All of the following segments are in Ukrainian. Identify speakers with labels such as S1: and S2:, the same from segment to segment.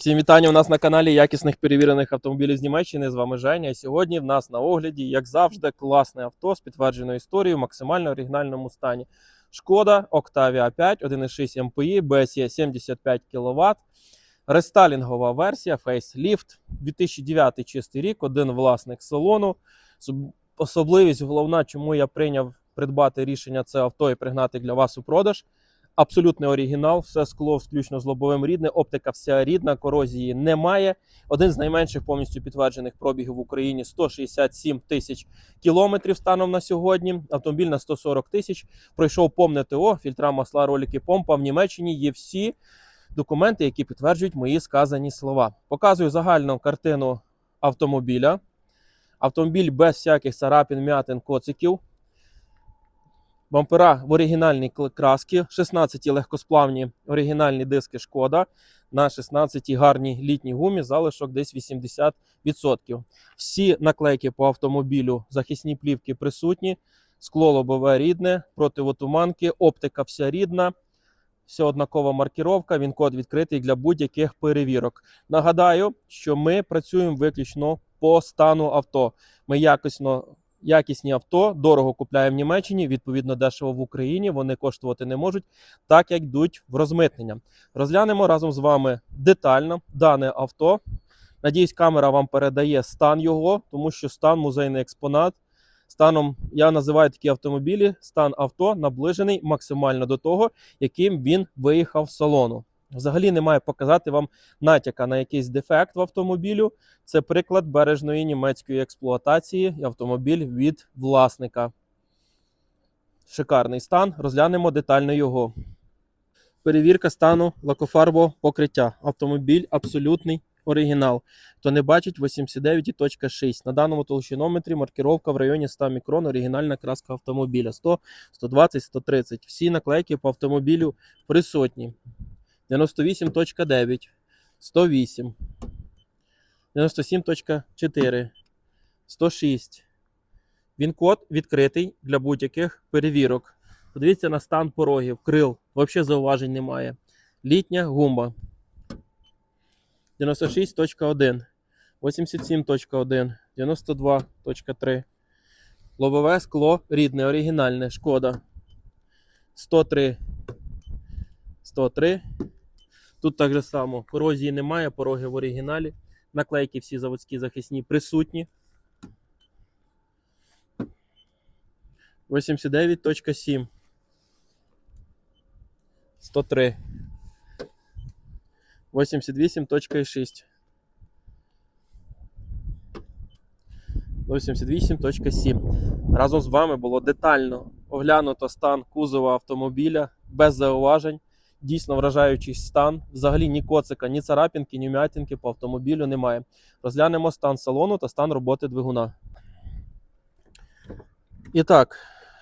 S1: Всім вітання у нас на каналі якісних перевірених автомобілів з Німеччини. З вами Женя. І сьогодні в нас на огляді, як завжди, класне авто з підтвердженою історією в максимально оригінальному стані. Шкода Octavia 5, 1,6 MPI, BSE 75 кВт. Рестайлінгова версія, фейсліфт, 2009 чистий рік, один власник салону. Особливість головна, чому я прийняв придбати рішення це авто і пригнати для вас у продаж. Абсолютний оригінал, все скло включно з лобовим рідне, оптика вся рідна, корозії немає. Один з найменших повністю підтверджених пробігів в Україні 167 тисяч кілометрів станом на сьогодні. Автомобіль на 140 тисяч. Пройшов повне ТО, фільтра масла, ролики, помпа. В Німеччині є всі документи, які підтверджують мої сказані слова. Показую загальну картину автомобіля. Автомобіль без всяких царапин, м'ятин, коциків. Бампера в оригінальній краски, 16 легкосплавні оригінальні диски шкода на 16 гарній літній гумі, залишок десь 80%. Всі наклейки по автомобілю, захисні плівки присутні, скло лобове рідне, противотуманки, оптика вся рідна, вся однакова маркіровка, він код відкритий для будь-яких перевірок. Нагадаю, що ми працюємо виключно по стану авто. Ми якісно якісні авто дорого купляємо в Німеччині, відповідно дешево в Україні. Вони коштувати не можуть, так як йдуть в розмитнення. Розглянемо разом з вами детально дане авто. Надіюсь, камера вам передає стан його, тому що стан музейний експонат. Станом я називаю такі автомобілі, стан авто наближений максимально до того, яким він виїхав з салону. Взагалі немає показати вам натяка на якийсь дефект в автомобілю. Це приклад бережної німецької експлуатації автомобіль від власника. Шикарний стан. Розглянемо детально його. Перевірка стану лакофарбового покриття. Автомобіль абсолютний оригінал. Хто не бачить 89.6. На даному толщинометрі маркировка в районі 100 мікрон, оригінальна краска автомобіля. 100, 120, 130. Всі наклейки по автомобілю присутні. 98.9, 108, 97.4, 106. Він код відкритий для будь-яких перевірок. Подивіться на стан порогів, крил, взагалі зауважень немає. Літня гумба. 96.1, 87.1, 92.3. Лобове скло рідне, оригінальне, шкода. 103. 103. Тут так же само корозії немає, пороги в оригіналі. Наклейки всі заводські захисні присутні. 89.7. 103. 88.6. 88.7. Разом з вами було детально оглянуто стан кузова автомобіля без зауважень. Дійсно вражаючий стан. Взагалі ні коцика, ні царапінки, ні м'ятінки по автомобілю немає. Розглянемо стан салону та стан роботи двигуна. І так,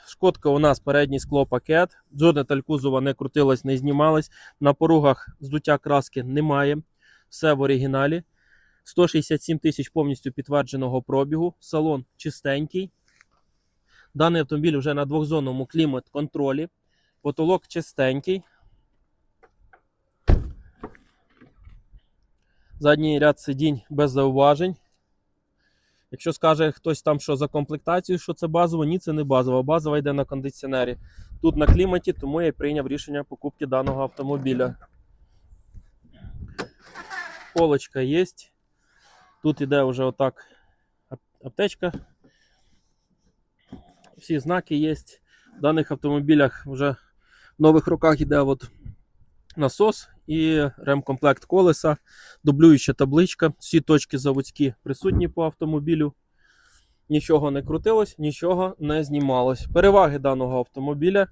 S1: шкодка у нас передній склопакет. Жодне таль кузова не крутилось, не знімалось. На поругах здуття краски немає. Все в оригіналі. 167 тисяч повністю підтвердженого пробігу. Салон чистенький. Даний автомобіль вже на двохзонному клімат-контролі. Потолок чистенький. Задній ряд сидінь без зауважень. Якщо скаже хтось там, що за комплектацію, що це базово, ні, це не базово. Базова йде на кондиціонері. Тут на кліматі, тому я й прийняв рішення покупки даного автомобіля. Полочка є. Тут іде вже отак аптечка. Всі знаки є. В даних автомобілях вже в нових роках йде от насос і ремкомплект колеса, дублююча табличка. Всі точки заводські присутні по автомобілю. Нічого не крутилось, нічого не знімалось. Переваги даного автомобіля.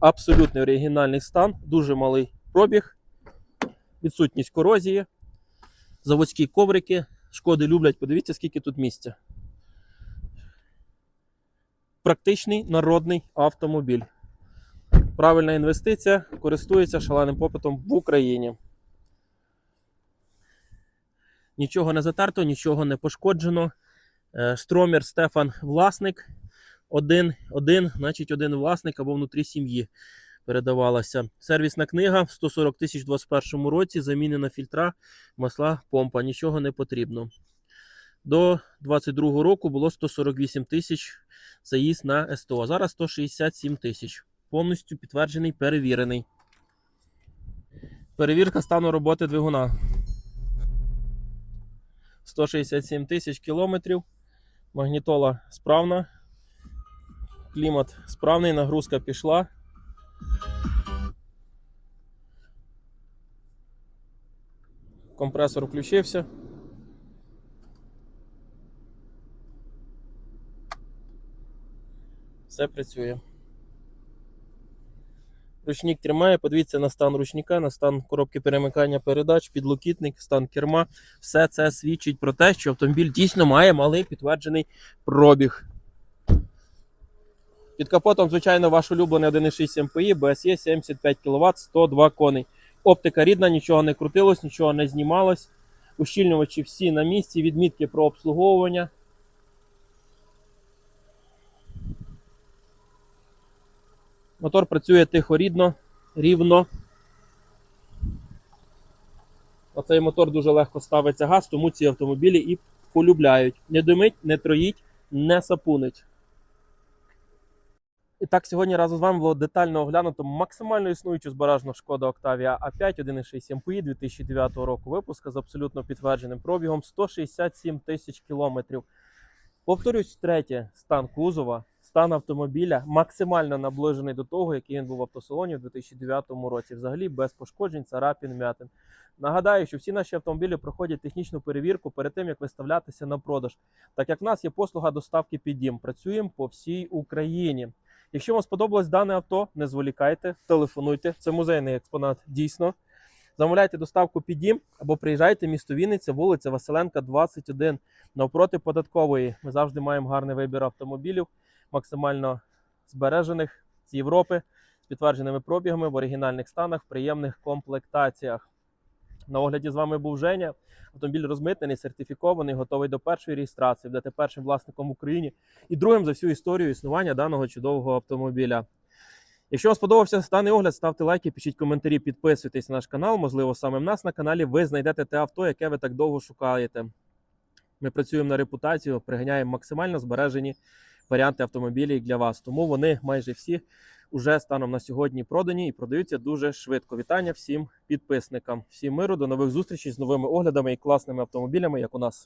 S1: Абсолютний оригінальний стан, дуже малий пробіг, відсутність корозії, заводські коврики. Шкоди люблять, подивіться, скільки тут місця. Практичний народний автомобіль. Правильна інвестиція користується шаленим попитом в Україні. Нічого не затерто, нічого не пошкоджено. Е, Стефан власник. Один, один, значить, один власник або внутрі сім'ї. передавалася. Сервісна книга 140 тисяч у 2021 році. Замінена фільтра, масла, помпа. Нічого не потрібно. До 2022 року було 148 тисяч заїзд на СТО. Зараз 167 тисяч. Повністю підтверджений, перевірений. Перевірка стану роботи двигуна. 167 тисяч кілометрів. Магнітола справна. Клімат справний, нагрузка пішла. Компресор включився. Все працює. Ручник тримає, подивіться на стан ручника, на стан коробки перемикання передач, підлокітник, стан керма. Все це свідчить про те, що автомобіль дійсно має малий підтверджений пробіг. Під капотом, звичайно, ваш улюблений 1,6 МПІ, BSE 75 кВт, 102 коней. Оптика рідна, нічого не крутилось, нічого не знімалось. Ущільнювачі всі на місці, відмітки про обслуговування. Мотор працює тихо, рідно, рівно. Оцей мотор дуже легко ставиться газ, тому ці автомобілі і полюбляють. Не димить, не троїть, не сапунить. І так, сьогодні разом з вами було детально оглянуто максимально існуючу збережну шкода Octavia A5 1.6 MPI 2009 року випуска з абсолютно підтвердженим пробігом 167 тисяч кілометрів. Повторюсь втретє, стан кузова, стан автомобіля максимально наближений до того, який він був в автосалоні в 2009 році. Взагалі без пошкоджень, царапін, м'ятин. Нагадаю, що всі наші автомобілі проходять технічну перевірку перед тим, як виставлятися на продаж. Так як в нас є послуга доставки під дім, працюємо по всій Україні. Якщо вам сподобалось дане авто, не зволікайте, телефонуйте. Це музейний експонат дійсно. Замовляйте доставку під дім або приїжджайте в місто Вінниця, вулиця Василенка, 21, навпроти податкової. Ми завжди маємо гарний вибір автомобілів, максимально збережених з Європи, з підтвердженими пробігами в оригінальних станах, в приємних комплектаціях. На огляді з вами був Женя. Автомобіль розмитнений, сертифікований, готовий до першої реєстрації. Будете першим власником в Україні і другим за всю історію існування даного чудового автомобіля. Якщо вам сподобався даний огляд, ставте лайки, пишіть коментарі, підписуйтесь на наш канал. Можливо, саме в нас на каналі ви знайдете те авто, яке ви так довго шукаєте. Ми працюємо на репутацію, приганяємо максимально збережені варіанти автомобілів для вас. Тому вони майже всі уже станом на сьогодні продані і продаються дуже швидко. Вітання всім підписникам, всім миру, до нових зустрічей з новими оглядами і класними автомобілями, як у нас.